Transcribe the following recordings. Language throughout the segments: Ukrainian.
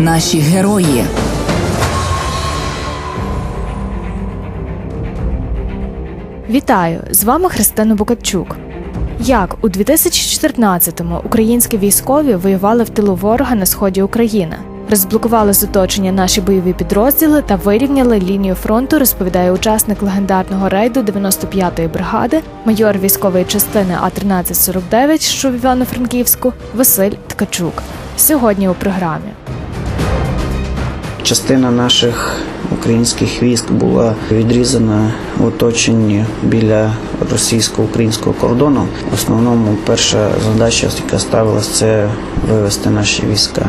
наші герої. Вітаю! З вами Христина Букачук. Як у 2014-му українські військові воювали в тилу ворога на сході України, розблокували з оточення наші бойові підрозділи та вирівняли лінію фронту, розповідає учасник легендарного рейду 95-ї бригади, майор військової частини А 1349 що в Івано-Франківську Василь Ткачук. Сьогодні у програмі. Частина наших українських військ була відрізана в оточенні біля російсько-українського кордону. В основному перша задача, яка ставилася, це вивести наші війська.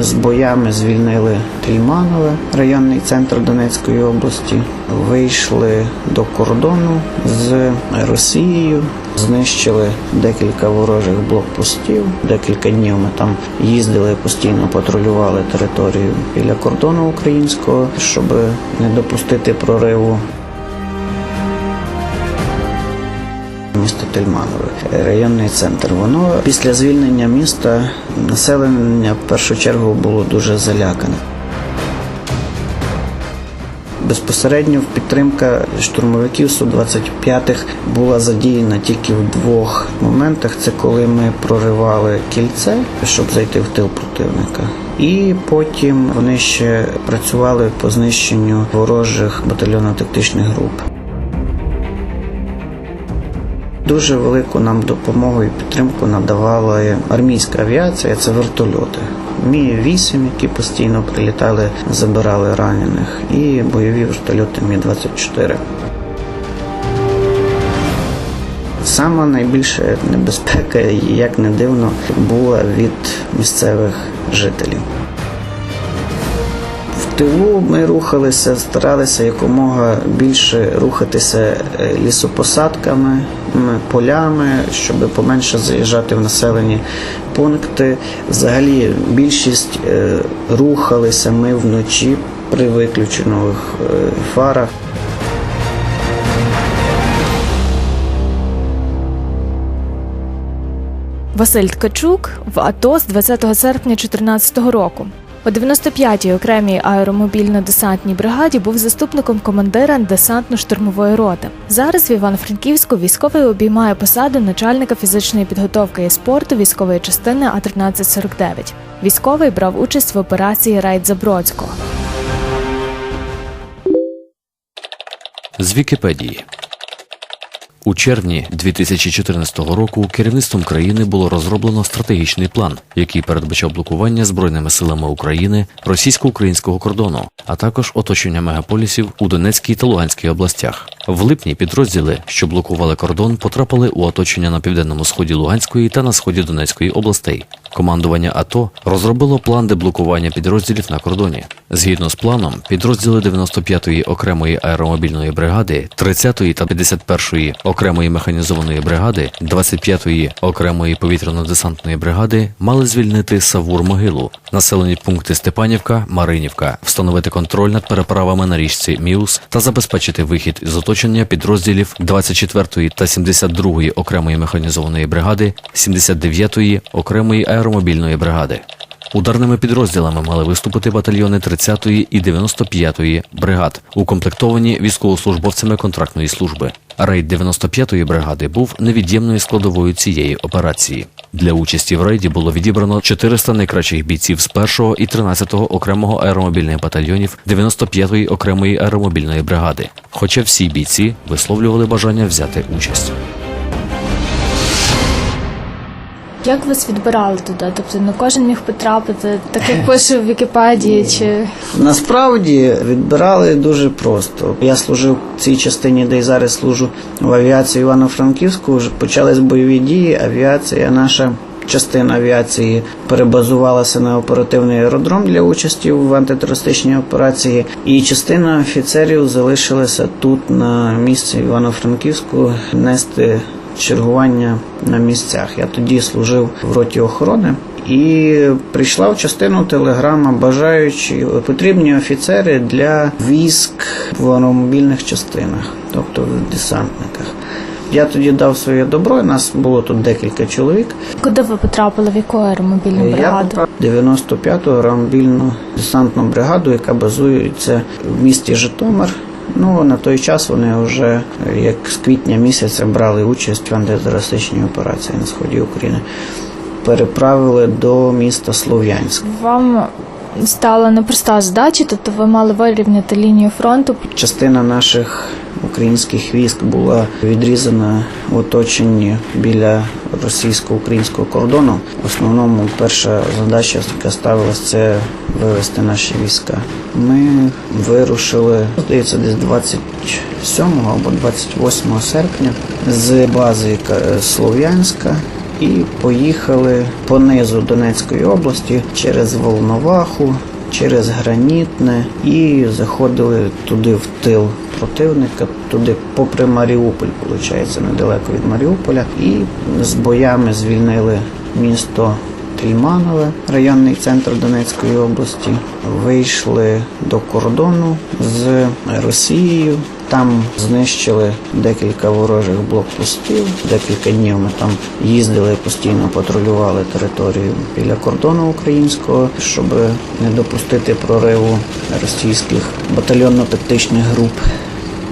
З боями звільнили Трільманове, районний центр Донецької області. Вийшли до кордону з Росією, знищили декілька ворожих блокпостів. Декілька днів ми там їздили, постійно патрулювали територію біля кордону українського, щоб не допустити прориву Місто Тельманове, районний центр. Воно після звільнення міста населення в першу чергу було дуже залякане. Безпосередньо підтримка штурмовиків Су-25 була задіяна тільки в двох моментах. Це коли ми проривали кільце, щоб зайти в тил противника. І потім вони ще працювали по знищенню ворожих батальйонно-тактичних груп. Дуже велику нам допомогу і підтримку надавала армійська авіація, це вертольоти. Мі 8 які постійно прилітали, забирали ранених, і бойові вертольоти Мі 24 Сама найбільша небезпека, як не дивно, була від місцевих жителів. В тилу ми рухалися, старалися якомога більше рухатися е, лісопосадками, полями, щоб поменше заїжджати в населені пункти. Взагалі більшість е, рухалися ми вночі при виключених е, фарах. Василь Ткачук в АТО з 20 серпня 2014 року. У 95-й окремій аеромобільно-десантній бригаді був заступником командира десантно-штурмової роти. Зараз в Івано-Франківську військовий обіймає посаду начальника фізичної підготовки і спорту військової частини А 1349 Військовий брав участь в операції Рейд Забродського. З Вікіпедії. У червні 2014 року керівництвом країни було розроблено стратегічний план, який передбачав блокування збройними силами України російсько-українського кордону, а також оточення мегаполісів у Донецькій та Луганській областях. В липні підрозділи, що блокували кордон, потрапили у оточення на південному сході Луганської та на сході Донецької областей. Командування АТО розробило план деблокування підрозділів на кордоні. Згідно з планом, підрозділи 95-ї окремої аеромобільної бригади, 30-ї та 51-ї окремої механізованої бригади, 25-ї окремої повітряно-десантної бригади мали звільнити Савур-Могилу, населені пункти Степанівка, Маринівка, встановити контроль над переправами на річці Міус та забезпечити вихід з оточення підрозділів 24-ї та 72-ї окремої механізованої бригади, 79-ї окремої аеромобільної бригади. Ударними підрозділами мали виступити батальйони 30-ї і 95-ї бригад, укомплектовані військовослужбовцями контрактної служби. Рейд 95-ї бригади був невід'ємною складовою цієї операції. Для участі в рейді було відібрано 400 найкращих бійців з 1-го і 13-го окремого аеромобільних батальйонів 95-ї окремої аеромобільної бригади. Хоча всі бійці висловлювали бажання взяти участь. Як вас відбирали туди? Тобто не кожен міг потрапити, так як пише в Вікіпедії чи Насправді відбирали дуже просто. Я служив в цій частині, де й зараз служу в авіації Івано-Франківську. Вже почались бойові дії. Авіація наша. Частина авіації перебазувалася на оперативний аеродром для участі в антитерористичній операції, і частина офіцерів залишилася тут на місці Івано-Франківську нести чергування на місцях. Я тоді служив в роті охорони. І прийшла в частину телеграма, бажаючи потрібні офіцери для військ в аеромобільних частинах, тобто в десантниках. Я тоді дав своє добро, і нас було тут декілька чоловік. Куди ви потрапили, в яку аеромобільну Я бригаду? в 95-ту аеромобільну десантну бригаду, яка базується в місті Житомир. Ну на той час вони вже як з квітня місяця брали участь в антитерористичній операції на сході України. Переправили до міста Слов'янськ. Вам стала непроста задача, тобто ви мали вирівняти лінію фронту. Частина наших українських військ була відрізана в оточенні біля російсько-українського кордону. В основному перша задача, яка ставилась, це вивести наші війська. Ми вирушили, здається, десь 27 або 28 серпня з бази Слов'янська. І поїхали по низу Донецької області через Волноваху, через Гранітне і заходили туди в тил противника, туди попри Маріуполь, виходить, недалеко від Маріуполя, і з боями звільнили місто Тельманове, районний центр Донецької області. Вийшли до кордону з Росією. Там знищили декілька ворожих блокпостів. Декілька днів ми там їздили постійно патрулювали територію біля кордону українського, щоб не допустити прориву російських батальйонно-тактичних груп.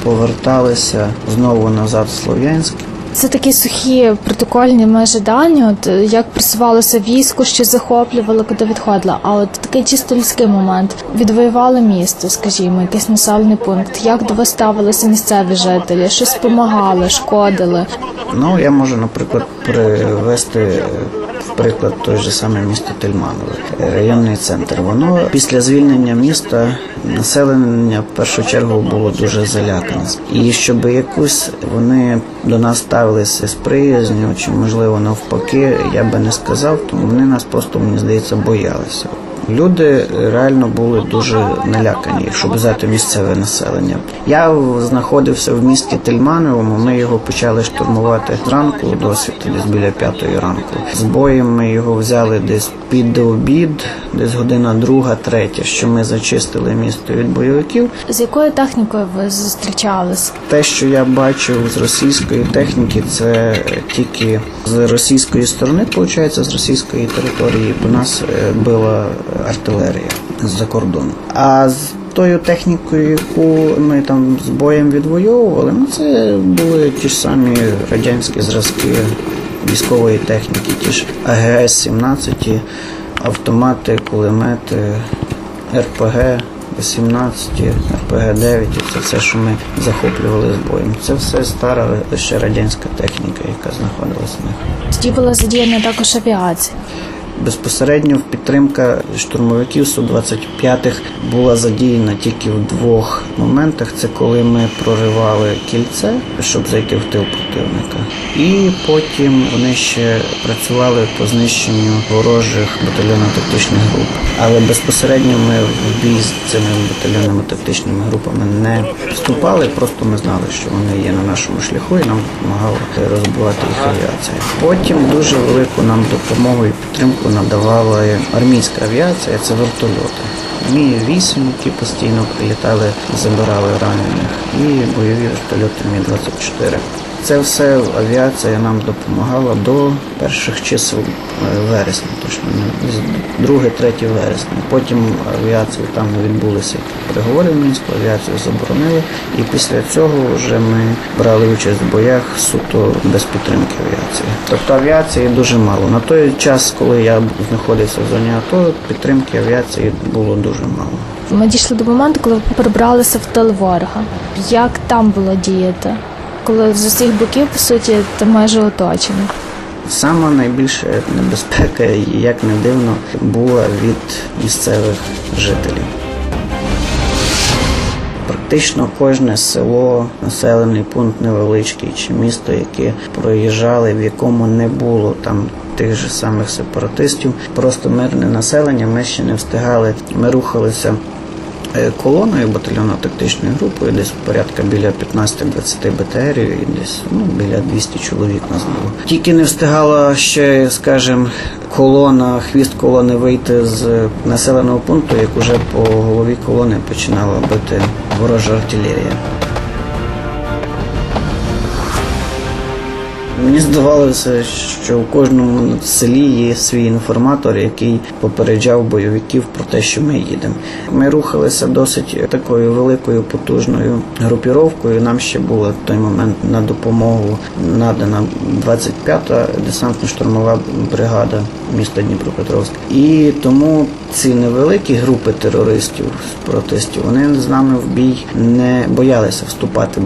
Поверталися знову назад в Слов'янськ. Це такі сухі протокольні межі дані, от е, як просувалося військо, що захоплювало, куди відходило. А от такий чисто людський момент. Відвоювали місто, скажімо, якийсь населений пункт. Як до вас ставилися місцеві жителі? Щось допомагали, шкодили. Ну, я можу, наприклад, привести е, приклад той же саме місто Тельманове, районний центр. Воно після звільнення міста населення в першу чергу було дуже залякане. І щоб якусь вони до нас ставилися з приязню, чи можливо навпаки, я би не сказав, тому вони нас просто мені здається боялися. Люди реально були дуже налякані, щоб взяти місцеве населення. Я знаходився в місті Тельмановому. Ми його почали штурмувати зранку досвід, десь біля п'ятої ранку. З боєм ми його взяли десь під обід, десь година друга, третя, що ми зачистили місто від бойовиків. З якою технікою ви зустрічались? Те, що я бачив з російської техніки, це тільки з російської сторони, виходить, з російської території до нас е, била артилерія з-за кордону. А з тою технікою, яку ми там з боєм відвоювали, ну це були ті ж самі радянські зразки військової техніки, ті ж АГС-17, автомати, кулемети, РПГ. 18, РПГ-9, це все, що ми захоплювали з боєм. Це все стара ще радянська техніка, яка знаходилася в них. Тоді була задіяна також авіація. Безпосередньо підтримка штурмовиків Су-25 була задіяна тільки в двох моментах. Це коли ми проривали кільце, щоб зайти в тил противника. І потім вони ще працювали по знищенню ворожих батальйонно-тактичних груп. Але безпосередньо ми в бій з цими батальйонними тактичними групами не вступали, просто ми знали, що вони є на нашому шляху і нам допомагала розбивати їх авіація. Потім дуже велику нам допомогу і підтримку надавала армійська авіація, це вертольоти. Мі 8 які постійно прилітали, забирали ранених, і бойові вертольоти Мі 24 Це все авіація нам допомагала до перших чисел е, вересня, точно не десь 2-3 вересня. Потім авіацію там відбулися переговори в Мінську, авіацію заборонили, і після цього вже ми брали участь в боях суто без підтримки авіації. Тобто авіації дуже мало. На той час, коли я знаходився в зоні АТО, підтримки авіації було дуже мало. Ми дійшли до моменту, коли перебралися в тил ворога. Як там було діяти? Коли з усіх боків, по суті, ти майже оточений. Сама найбільша небезпека, як не дивно, була від місцевих жителів. Практично кожне село, населений пункт невеличкий чи місто, яке проїжджали, в якому не було там тих же самих сепаратистів, просто мирне населення. Ми ще не встигали. Ми рухалися е, колоною батальйонно-тактичною групою, десь порядка біля 15-20 БТРів і десь ну, біля 200 чоловік нас було. Тільки не встигала ще, скажімо, колона, хвіст колони вийти з населеного пункту, як уже по голові колони починала бити ворожа артилерія. Мені здавалося, що у кожному селі є свій інформатор, який попереджав бойовиків про те, що ми їдемо. Ми рухалися досить такою великою потужною групіровкою. Нам ще була в той момент на допомогу надана 25-та десантно-штурмова бригада міста Дніпропетровськ. І тому ці невеликі групи терористів спротистів вони з нами в бій не боялися вступати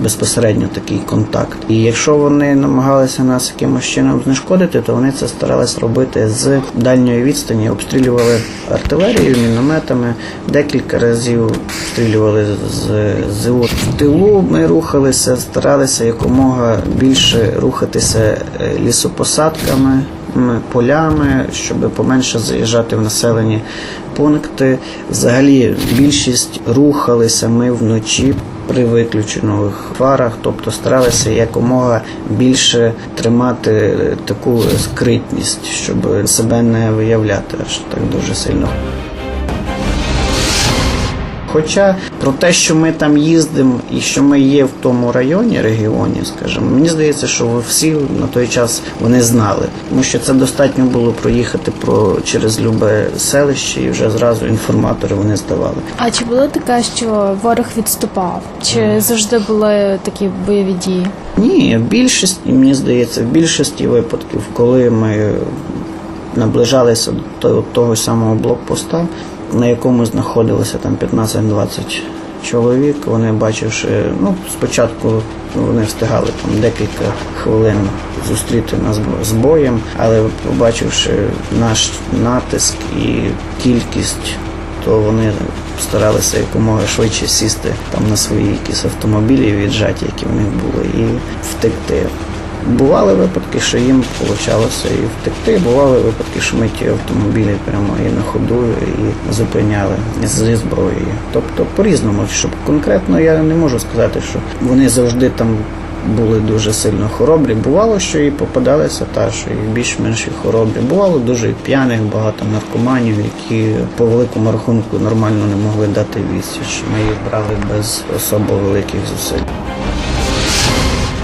безпосередньо такий контакт. І якщо вони намагалися нас якимось чином знешкодити, то вони це старалися робити з дальньої відстані, обстрілювали артилерією, мінометами, декілька разів обстрілювали з ЗУ. В тилу ми рухалися, старалися якомога більше рухатися е, лісопосадками. Полями, щоб поменше заїжджати в населені пункти. Взагалі більшість рухалися ми вночі при виключених фарах, тобто старалися якомога більше тримати таку скритність, щоб себе не виявляти аж так дуже сильно. Хоча про те, що ми там їздимо і що ми є в тому районі, регіоні, скажімо, мені здається, що всі на той час вони знали, тому що це достатньо було проїхати про через любе селище і вже зразу інформатори вони здавали. А чи було таке, що ворог відступав? Чи завжди були такі бойові дії? Ні, в більшості, мені здається, в більшості випадків, коли ми наближалися до того- того самого блокпоста, на якому знаходилося там 15-20 чоловік, вони бачивши, ну, спочатку вони встигали там декілька хвилин зустріти нас з боєм, але побачивши наш натиск і кількість то вони старалися якомога швидше сісти там на свої якісь автомобілі віджаті, які в них були, і втекти. Бували випадки, що їм вийшло і втекти. Бували випадки, що ми ті автомобілі прямо і на ходу і зупиняли зі зброєю. Тобто по-різному, щоб конкретно я не можу сказати, що вони завжди там були дуже сильно хоробрі. Бувало, що і попадалися та, що і більш-менш хоробрі. Бувало дуже і п'яних, багато наркоманів, які по великому рахунку нормально не могли дати відсіч. Ми їх брали без особо великих зусиль.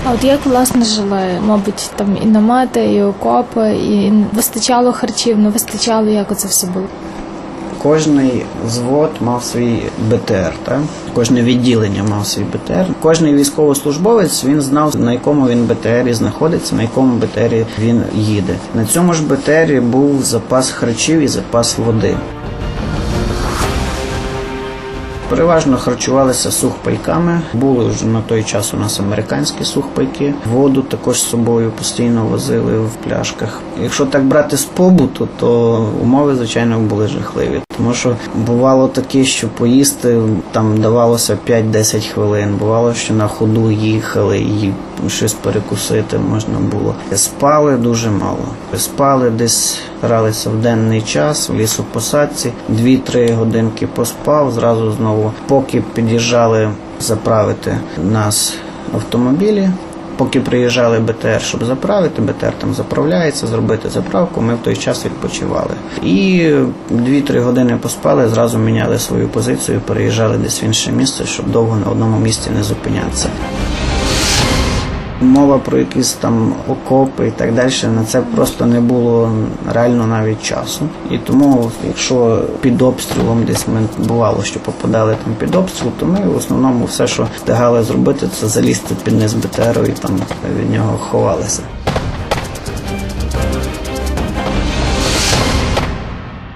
А от як власне жили? Мабуть, там і намети, і окопи, і вистачало харчів, не вистачало, як оце все було? Кожний звод мав свій БТР, так? кожне відділення мав свій БТР. Кожний військовослужбовець він знав, на якому він БТРі знаходиться, на якому БТРі він їде. На цьому ж БТРі був запас харчів і запас води. Переважно харчувалися сухпайками. Були вже на той час у нас американські сухпайки. Воду також з собою постійно возили в пляшках. Якщо так брати з побуту, то умови, звичайно, були жахливі. Тому що бувало таке, що поїсти там давалося 5-10 хвилин. Бувало, що на ходу їхали і щось перекусити можна було. Спали дуже мало. Спали десь старалися в денний час в лісопосадці, 2-3 годинки поспав, зразу знову, поки під'їжджали заправити нас автомобілі. Поки приїжджали БТР, щоб заправити, БТР там заправляється, зробити заправку, ми в той час відпочивали. І 2-3 години поспали, зразу міняли свою позицію, переїжджали десь в інше місце, щоб довго на одному місці не зупинятися. Мова про якісь там окопи і так далі, на це просто не було реально навіть часу. І тому, якщо під обстрілом десь ми бувало, що попадали там під обстріл, то ми в основному все, що встигали зробити, це залізти під низ і там від нього ховалися.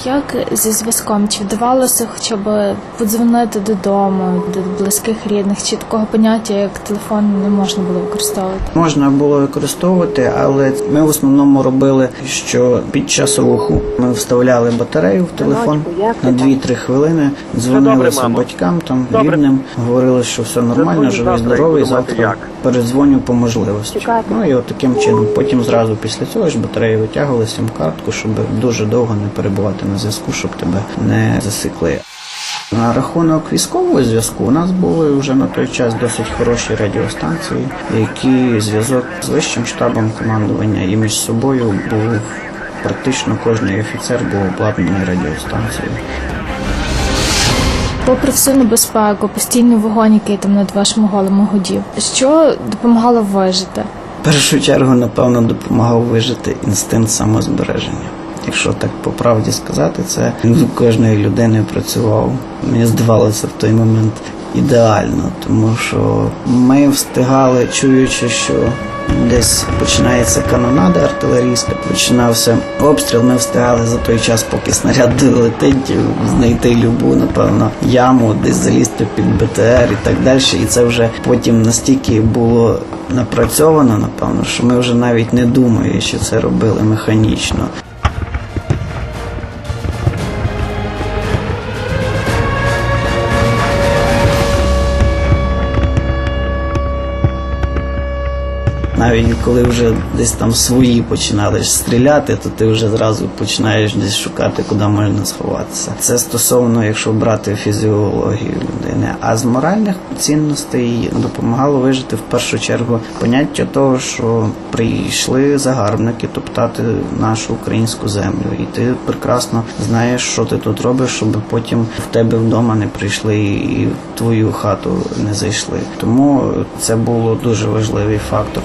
Як зі зв'язком? Чи вдавалося хоча б подзвонити додому до близьких рідних? Чи такого поняття, як телефон, не можна було використовувати? Можна було використовувати, але ми в основному робили, що під час руху ми вставляли батарею в телефон на 2-3 хвилини, дзвонили добре, своїм батькам, там Добре. рідним, говорили, що все нормально, живий, здоровий. Завтра як. передзвоню по можливості. Ну і от таким чином. Потім зразу після цього ж батареї витягували сім-картку, щоб дуже довго не перебувати на зв'язку, щоб тебе не засікли. На рахунок військового зв'язку у нас були вже на той час досить хороші радіостанції, які зв'язок з вищим штабом командування і між собою був практично кожний офіцер був обладнаний радіостанцією. Попри всю небезпеку, постійний вогонь, який там над вашими головами гудів, що допомагало вижити? В першу чергу, напевно, допомагав вижити інстинкт самозбереження. Якщо так по правді сказати, це він у кожної людини працював. Мені здавалося в той момент ідеально, тому що ми встигали, чуючи, що десь починається канонада артилерійська, починався обстріл. Ми встигали за той час, поки снаряд долетить, знайти любу, напевно, яму, десь залізти під БТР і так далі. І це вже потім настільки було напрацьовано, напевно, що ми вже навіть не думаємо, що це робили механічно. Навіть коли вже десь там свої починали стріляти, то ти вже зразу починаєш десь шукати, куди можна сховатися. Це стосовно, якщо брати фізіологію людини. А з моральних цінностей допомагало вижити в першу чергу поняття того, що прийшли загарбники топтати нашу українську землю, і ти прекрасно знаєш, що ти тут робиш, щоб потім в тебе вдома не прийшли і в твою хату не зайшли. Тому це було дуже важливий фактор.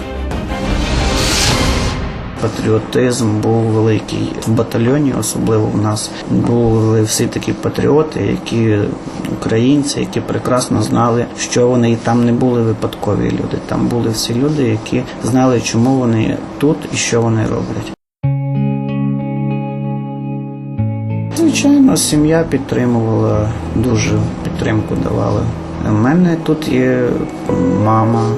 Патріотизм був великий в батальйоні, особливо в нас були всі такі патріоти, які українці, які прекрасно знали, що вони і там не були випадкові люди. Там були всі люди, які знали, чому вони тут і що вони роблять. Звичайно, сім'я підтримувала, дуже підтримку давала. У мене тут є мама,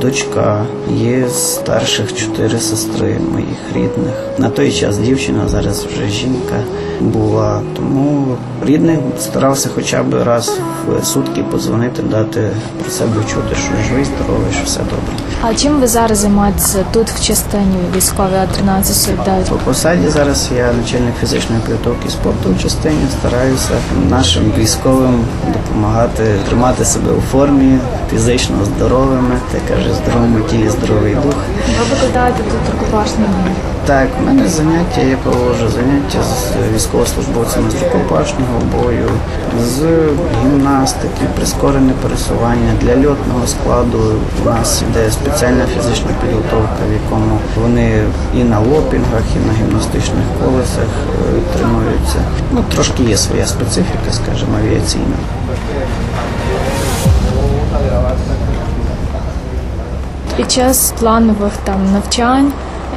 дочка, є старших чотири сестри моїх рідних. На той час дівчина, зараз вже жінка була. Тому рідних старався хоча б раз в сутки подзвонити, дати про себе чути, що живий, здоровий, що все добре. А чим ви зараз займаєтеся тут в частині військовій А1349? По посаді зараз я начальник фізичної підготовки спорту в частині. Стараюся нашим військовим допомагати тримати себе у формі, фізично здоровими. Та каже, здоровому тілі здоровий дух. Ви викладаєте тут рукопашний бій. Так, в мене заняття, я проводжу заняття з військовослужбовцями з рукопашного бою, з гімнастики, прискорене пересування для льотного складу. У нас іде спеціальна фізична підготовка, в якому вони і на лопінгах, і на гімнастичних колесах е, тренуються. Ну, трошки є своя специфіка, скажімо, авіаційна. Під час планових там навчань,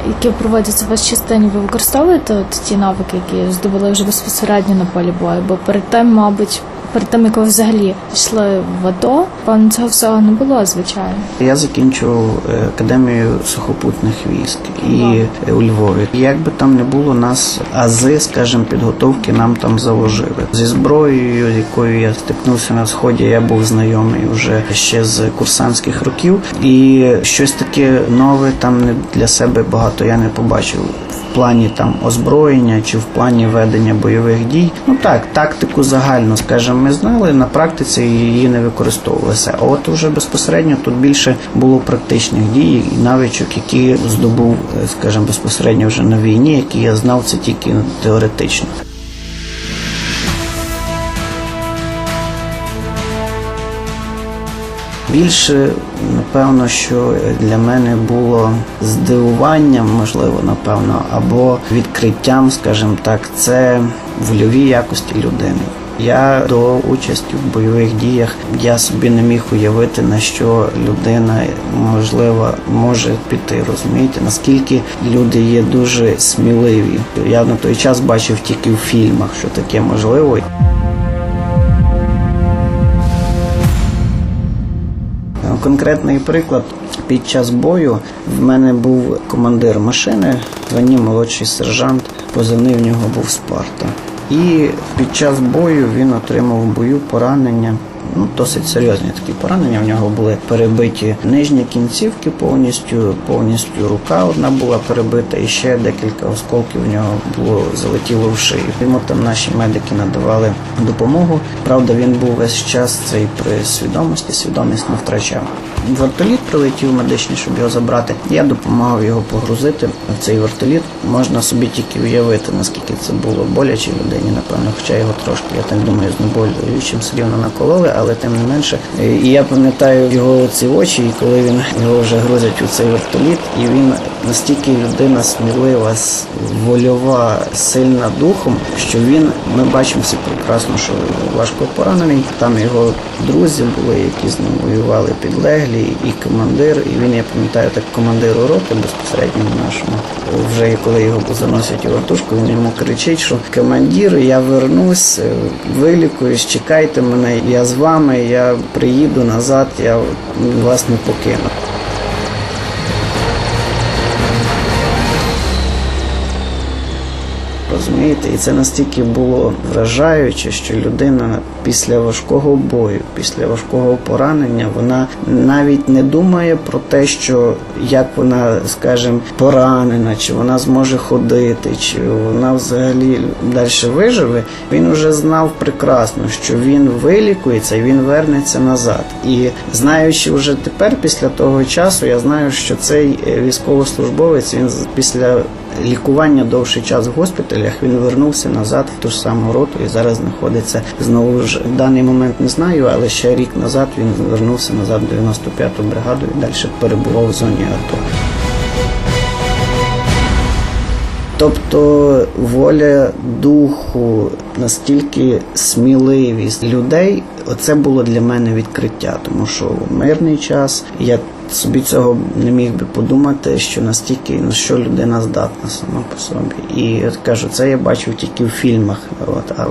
які проводяться в частині, ви використовуєте от ті навики, які здобули вже безпосередньо на полі бою? Бо перед тим, мабуть, перед тим, як ви взагалі йшли в АТО, вам цього всього не було, звичайно. Я закінчував е, академію сухопутних військ і е, у Львові. Як би там не було, нас ази, скажімо, підготовки нам там заложили. Зі зброєю, з якою я стикнувся на сході, я був знайомий вже ще з курсантських років, і щось таке нове там не для себе багато я не побачив. В плані там озброєння чи в плані ведення бойових дій. Ну так, тактику загально, скажімо, ми знали, на практиці її не використовувалися. А от уже безпосередньо тут більше було практичних дій і навичок, які здобув, е, скажімо, безпосередньо вже на війні, які я знав це тільки теоретично. Більше, напевно, що для мене було здивуванням, можливо, напевно, або відкриттям, скажімо так, це вольові якості людини. Я до участі в бойових діях я собі не міг уявити, на що людина можливо може піти. Розумієте, наскільки люди є дуже сміливі. Я на той час бачив тільки в фільмах, що таке можливо. Конкретний приклад. Під час бою в мене був командир машини, звані молодший сержант, позивний в нього був Спарта. І під час бою він отримав в бою поранення. Ну, досить серйозні такі поранення. В нього були перебиті нижні кінцівки повністю, повністю рука одна була перебита, і ще декілька осколків в нього було залетіло в шию. Йому там наші медики надавали допомогу. Правда, він був весь час цей при свідомості, свідомість не втрачав. Вертоліт прилетів медичний, щоб його забрати. Я допомагав його погрузити в цей вертоліт. Можна собі тільки уявити, наскільки це було боляче людині, напевно, хоча його трошки, я так думаю, знеболюючим все накололи, але тим не менше. І я пам'ятаю його ці очі, і коли він його вже грузять у цей вертоліт, і він настільки людина смілива, вольова, сильна духом, що він, ми бачимо всі прекрасно, що важко поранений. Там його друзі були, які з ним воювали підлеглі, і командир. І він, я пам'ятаю, так командиру роти безпосередньо нашому. Вже коли його заносять у вертушку, він йому кричить, що командир, я вернусь, вилікуюсь, чекайте мене, я з вами, я приїду назад, я вас не покину. Розумієте, і це настільки було вражаюче, що людина після важкого бою, після важкого поранення, вона навіть не думає про те, що як вона, скажімо, поранена, чи вона зможе ходити, чи вона взагалі далі виживе. Він вже знав прекрасно, що він вилікується і він вернеться назад. І знаючи вже тепер, після того часу, я знаю, що цей е, військовослужбовець він після лікування довший час в госпіталях. Він вернувся назад в ту ж саму роту і зараз знаходиться знову ж в даний момент не знаю, але ще рік назад він звернувся назад в 95-ту бригаду і далі перебував в зоні АТО. Тобто воля духу, настільки сміливість людей, оце було для мене відкриття, тому що в мирний час я собі цього не міг би подумати, що настільки на що людина здатна сама по собі. І от кажу, це я бачив тільки в фільмах. От, а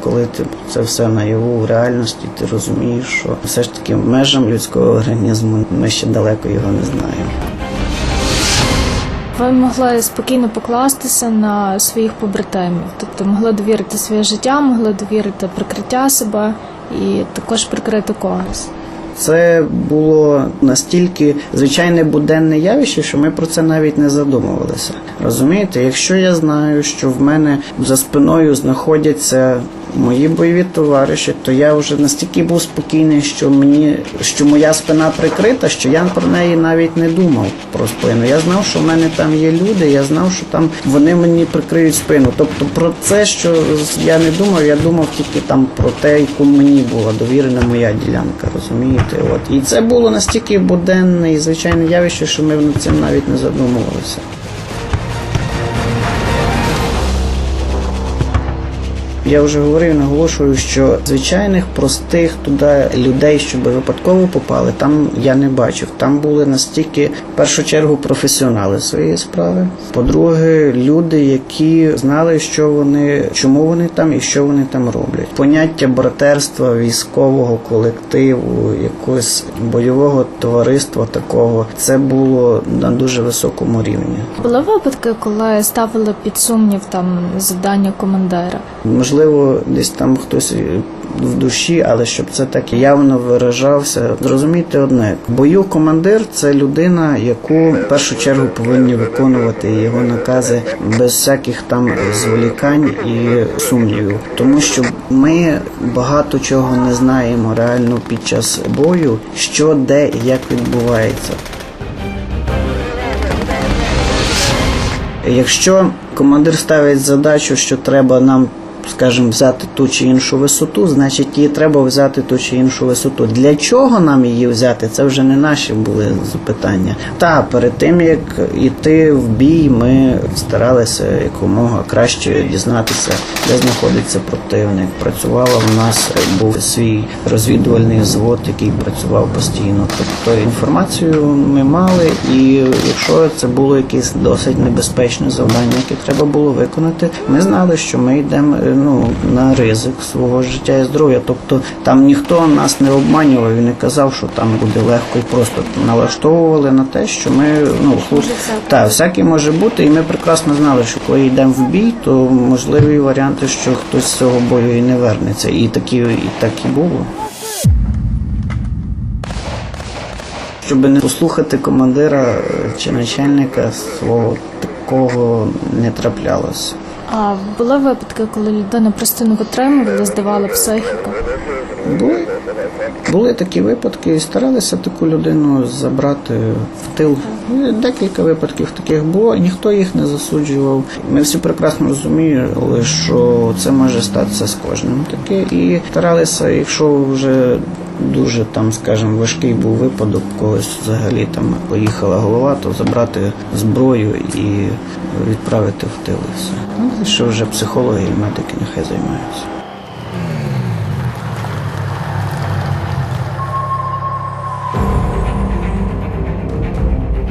коли ти це все наяву в реальності, ти розумієш, що все ж таки межам людського організму ми ще далеко його не знаємо. Ви могли спокійно покластися на своїх побратимів, тобто могли довірити своє життя, могли довірити прикриття себе і також прикрити когось. Це було настільки звичайне буденне явище, що ми про це навіть не задумувалися. Розумієте, якщо я знаю, що в мене за спиною знаходяться мої бойові товариші, то я вже настільки був спокійний, що мені що моя спина прикрита, що я про неї навіть не думав про спину. Я знав, що в мене там є люди, я знав, що там вони мені прикриють спину. Тобто про це, що я не думав, я думав тільки там про те, яку мені була довірена моя ділянка, розумієте? От і це було настільки буденне і звичайне явище, що ми над цим навіть не задумувалися. Я вже говорив, наголошую, що звичайних простих туди людей, щоб випадково попали, там я не бачив. Там були настільки в першу чергу професіонали своєї справи. По-друге, люди, які знали, що вони, чому вони там і що вони там роблять. Поняття братерства, військового колективу, якогось бойового товариства такого, це було на дуже високому рівні. Були випадки, коли ставили під сумнів там завдання командира. Можливо, десь там хтось в душі, але щоб це так явно виражався. Зрозумійте одне: бою командир це людина, яку в першу чергу повинні виконувати його накази без всяких там зволікань і сумнівів, тому що ми багато чого не знаємо реально під час бою, що де і як відбувається. Якщо командир ставить задачу, що треба нам, скажімо, взяти ту чи іншу висоту, значить її треба взяти ту чи іншу висоту. Для чого нам її взяти? Це вже не наші були запитання. Та перед тим як йти в бій, ми старалися якомога краще дізнатися, де знаходиться противник. Працювала в нас був свій розвідувальний взвод, який працював постійно. Тобто інформацію ми мали, і якщо це було якесь досить небезпечне завдання, яке треба було виконати, ми знали, що ми йдемо ну на ризик свого життя і здоров'я. Тобто там ніхто нас не обманював і не казав, що там буде легко і просто налаштовували на те, що ми ну хлоп... так, всяке може бути, і ми прекрасно знали, що коли йдемо в бій, то можливі варіанти, що хтось з цього бою і не вернеться. І такі і так і було. Щоб не послухати командира чи начальника свого такого не траплялося. А були випадки, коли людина просто не витримувала, здавала психіку. Були, були такі випадки, старалися таку людину забрати в тил. Декілька випадків таких було, ніхто їх не засуджував. Ми всі прекрасно розуміли, що це може статися з кожним таке. І старалися, якщо вже дуже там, скажімо, важкий був випадок, когось взагалі там поїхала голова, то забрати зброю і відправити в тили все. Ну, що вже психологи і медики нехай займаються.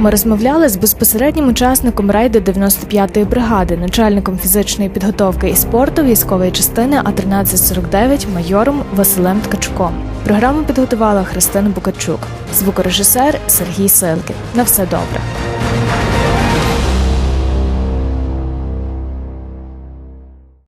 Ми розмовляли з безпосереднім учасником рейду 95-ї бригади, начальником фізичної підготовки і спорту військової частини А 1349 майором Василем Ткачуком. Програму підготувала Христина Букачук, звукорежисер Сергій Силкін. На все добре.